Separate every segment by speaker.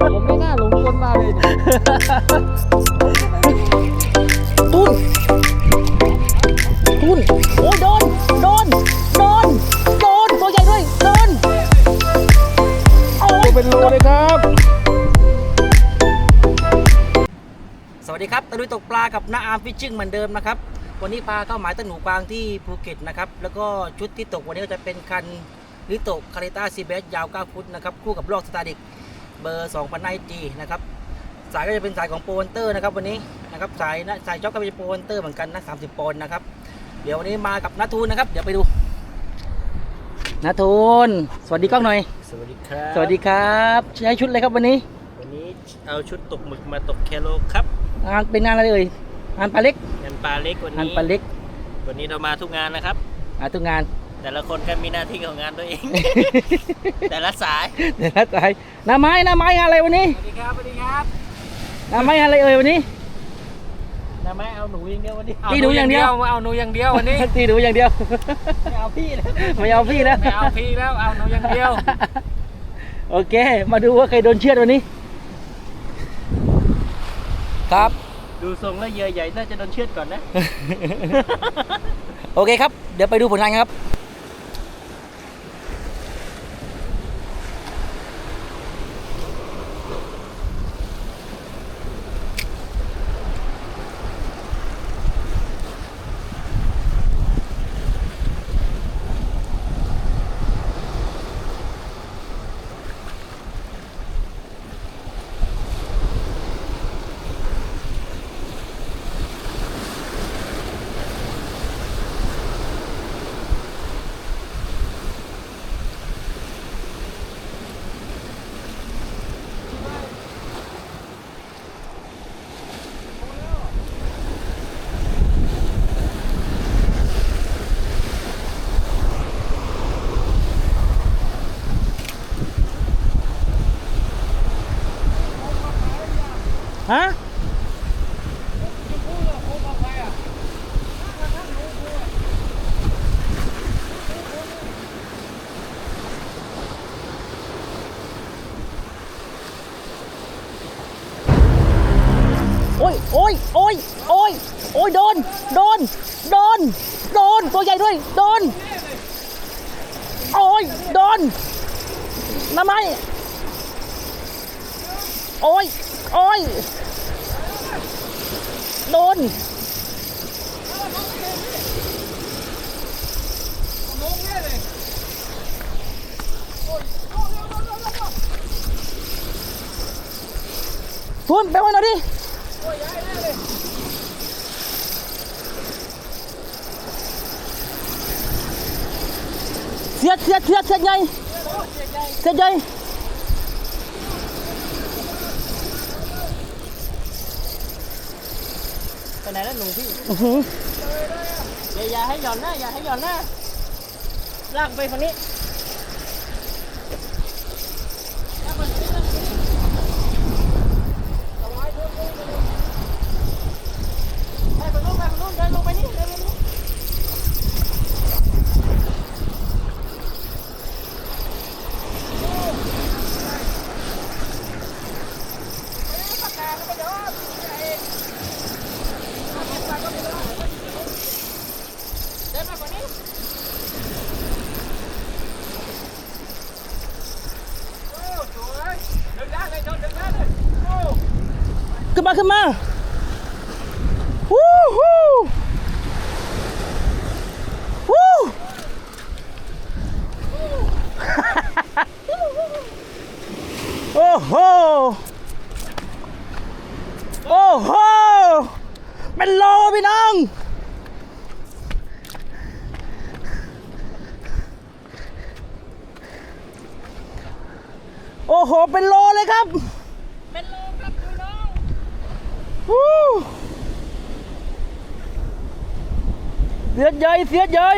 Speaker 1: ผมไม่น่าหลงกลมาเลยดิ
Speaker 2: ตุ้นตุ้นโอ้ยโดน โดน โดน โดน ตัวใหญ่ด้วย โดน โอ้ย
Speaker 1: เป็นโลเลยครับ
Speaker 2: สวัสดีครับตะลุยตกปลากับน้าอาร์มฟิชชิ่งเหมือนเดิมนะครับ วันนี้ปลาเข้าหมายตะหนูกวางที่ภูเก็ตนะครับ แล้วก็ชุดที่ตกวันนี้ก็จะเป็นคันลิโตคาริต้าซีเบสยาว 9 ฟุตนะครับ คู่กับลอกสตาร์ดิก เบอร์2 0 0 0 g นะครับสายก็จะเป็นสายของโปรวันเตอร์นะครับวันนี้นะครับสายนะสายจ็อกก็เป็นโปรวันเตอร์เหมือนกันนะ30ปอนด์นะครับเดี๋ยววันนี้มากับนาทูนนะครับ เดี๋ยวไปดูนาทูนสวัสดีกล้องหน่อย
Speaker 3: สวัสดีครับ
Speaker 2: สวัสดีครับใช้ชุดอะไรครับวันนี้
Speaker 3: วันนี้เอาชุดตกหมึกมาตกแคโลครับ
Speaker 2: งานเป็นงานอะไรเอ่ยงานปลาเล็ก
Speaker 3: งานปลาเล็กวัน
Speaker 2: งาน
Speaker 3: นี้
Speaker 2: ปลาเล็ก
Speaker 3: วันนี้เรามาทุกงานนะครับ
Speaker 2: อ่าทุกงาน
Speaker 3: แต่ละคนก็มีหน้าที่ของงานตัวเอง แต่ละสาย
Speaker 2: เดี๋ยวนะตายหน้าไม้หน้าไม้งานอะไรวันนี้
Speaker 3: สวัสดีครับสวัสดีครับ
Speaker 2: หน้าไม้งานอะไรเอ่ยวันนี้
Speaker 3: นะแม่เอาหนูอย่างเดียววันนี้
Speaker 2: ตีหนูอย่างเดียว
Speaker 1: เอาหนูอย่างเดียววันนี้
Speaker 2: ตีหนูอย่างเดียว
Speaker 3: ไม่เอาพี่เลย
Speaker 2: ไม่เอาพี่แล้ว
Speaker 1: ไม่เอาพี่แล้วเอาหนูอย่างเดียว
Speaker 2: โอเค มาดูว่าใครโดนเชือดวันนี้ ครับ
Speaker 3: ดูทรงแล้วเหยื่อใหญ่น่าจะโดนเชือดก่อนนะ
Speaker 2: โอเคครับ เดี๋ยวไปดูผลงานกันครับ ฮะ โอ้ ยโอ้ยโอ้ยโอ้ยโอ้ยโดน โดน โดน โดน ตัวใหญ่ด้วย โดน โอ้ยโดนน้ำไม้โอ้ยโอ้ยโดนทุนไปไว้หน่อยดิ เสียดเสียดเสียดเสียดใหญ่เสียดใหญ่
Speaker 3: ไปไหนแล้วหนูพี่
Speaker 2: อื้อหือ
Speaker 3: อย่าอย่าให้หย่อนนะอย่าให้หย่อนนะลากไปฝั่งนี้ไปฝั่งนู้นไปฝั่งนู้น เดินลงไปนี่เดินลงไปนี่
Speaker 2: ขึ้นมาขึ้นมา วู้ฮู้วู้โอ้โหโอ้โหเป็นโลพี่น้องโอ้โห เป็นโลเลยครับ
Speaker 3: เป็นโลครับพี่น้อง
Speaker 2: วู้ เสียดใหญ่เสียดใหญ่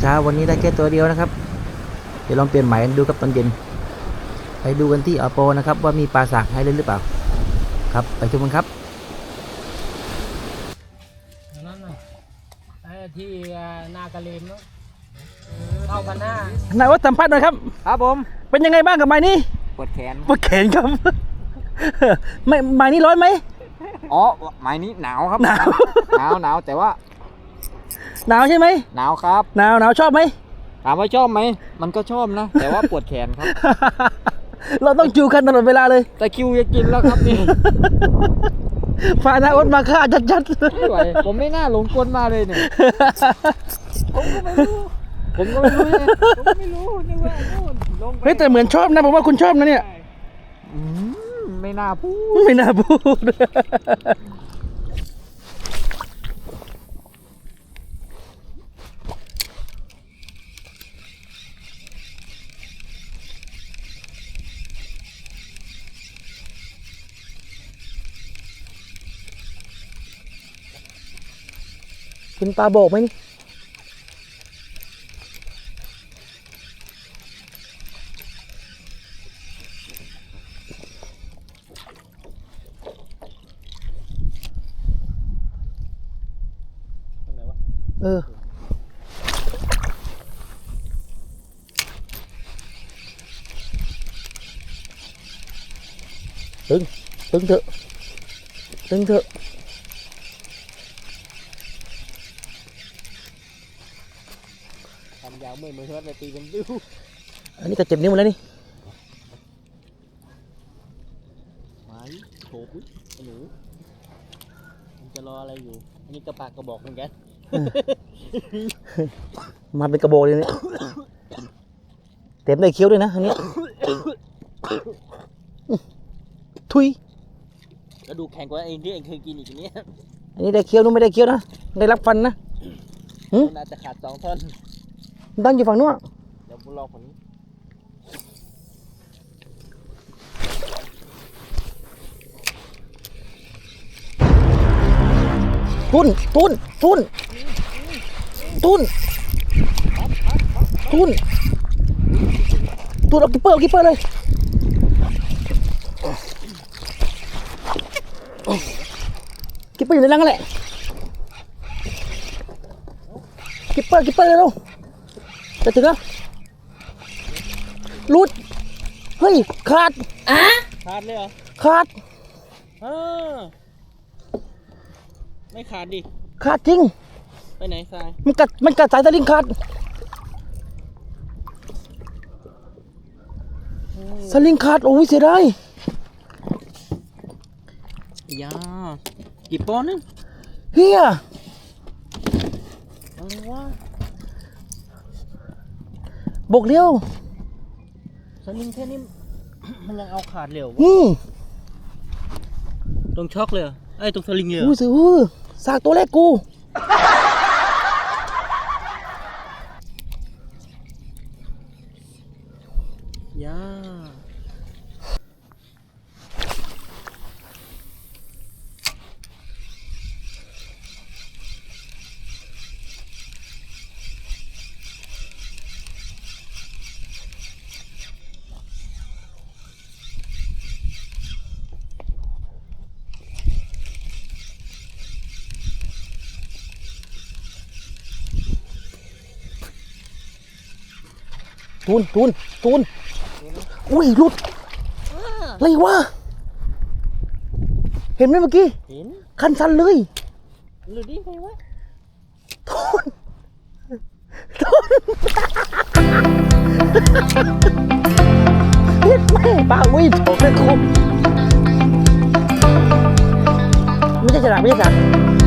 Speaker 2: เช้าวันนี้ได้แค่ตัวเดียวนะครับ เดี๋ยวลองเปลี่ยนใหม่กันดูครับตอนเย็น ไปดูกันที่อโปนะครับ ว่ามีปลาสากให้เล่นหรือเปล่า ครับไปชมกันครับ
Speaker 3: อันนั่นน่ะไอ้ที่หน้ากระเลมเนาะเข้ากันหน้านา
Speaker 2: ยวัดสัมภาษณ์หน่อยครับ
Speaker 1: ครับผม
Speaker 2: เป็นยังไงบ้างกับไม้นี้
Speaker 1: ปวดแขน
Speaker 2: ปวดแขนครับไม่ไม้นี้ร้อนไหม
Speaker 1: อ๋อไม้นี้หนาวครับ
Speaker 2: หนาว
Speaker 1: หนาวหนาวแต่ว่า
Speaker 2: หนาวใช่ไหม
Speaker 1: หนาวครับ
Speaker 2: หนาวหนาวชอบไหม
Speaker 1: ถามว่าชอบไหม มันก็ชอบนะ แต่ว่าปวดแขนครับ
Speaker 2: เราต้องจูกันตลอดเวลาเลย
Speaker 1: แต่คิวจะกินแล้วครับนี่
Speaker 2: ฟานาอดมาฆ่าจัด
Speaker 1: ไม่ไหวผมไม่น่าหลงกลมาเลยเนี่ยผมก็ไม่รู้ผมก็ไม่รู้ไงผมก็ไม่รู้นึกว่าโน่นลง
Speaker 2: ๆ
Speaker 1: ไป
Speaker 2: เฮ้ยแต่เหมือนชอบนะผมว่าคุณชอบนะเนี่ย
Speaker 1: อืมไม่น่าพูด
Speaker 2: ไม่น่าพูด คุณปลาโบกไหมนี่เออตึงตึงเถอะตึงเถอะ
Speaker 3: ทำยาวเมื่อยมือเท่าไปตีเป็นดิ้ว
Speaker 2: อันนี้ก็เจ็บนิ้วหมดแล้วนี่
Speaker 3: ไม้โถปุ๊บไอ้หนูมันจะรออะไรอยู่ อันนี้กระปากกระบอกเหมือนกัน
Speaker 2: มาเป็นกระโบอกเลยเนี่ยเต็มได้เคี้ยวด้วยนะอันนี้ทุย
Speaker 3: แล้วดูแข็งกว่าเองที่เองเคยกินอีกเนี้ย
Speaker 2: อันนี้ได้เคี้ยวนู้นไม่ได้เคี้ยวนะได้รับฟันนะหืม
Speaker 3: มันอาจจะขาดสองท่อน
Speaker 2: ดังอยู่ฝั่งนู้น
Speaker 3: เดี๋ยวกูรอผล
Speaker 2: ทุนทุนทุนทุนทุนทุนเอากิปเปอร์เอากิปเปอร์เลยกิปเปอร์อยู่ในรังนั่นแหละกิปเปอร์กิปเปอร์เร็วๆ จะถึงแล้วรุด เฮ้ย ขาด
Speaker 3: ขาดเลยเหรอ
Speaker 2: ขาด
Speaker 3: เออไม่ขาดดิ
Speaker 2: ขาดจริง
Speaker 3: ไปไหนทราย
Speaker 2: มันกัด มันกัดสายสลิงขาด สลิงขาด โอ้ยเสียดาย
Speaker 3: ยากี่ปอนด์นึง
Speaker 2: เฮีย
Speaker 3: อะไรวะ
Speaker 2: บกเลี้ยว
Speaker 3: สลิงแค่นี้มันยังเอาขาดเร็ว
Speaker 2: อืม
Speaker 3: ตรงช็อกเลยเหรอไอ้ยตรงสลิงเลยเหร
Speaker 2: อู้
Speaker 3: อ
Speaker 2: สืออู้สากตัวแรกกู
Speaker 3: ยา
Speaker 2: ตูนตูนตูนอุ้ยหลุดอะไรวะเห็นไหมเมื่อกี้
Speaker 3: เห็น
Speaker 2: คันสันเลย
Speaker 3: หรือดิไงวะ
Speaker 2: ตูนตูนเฮ็ดแม่ปลาอุ้ยโถแม่คมไม่ใช่ฉลามไม่ใช่ฉลาม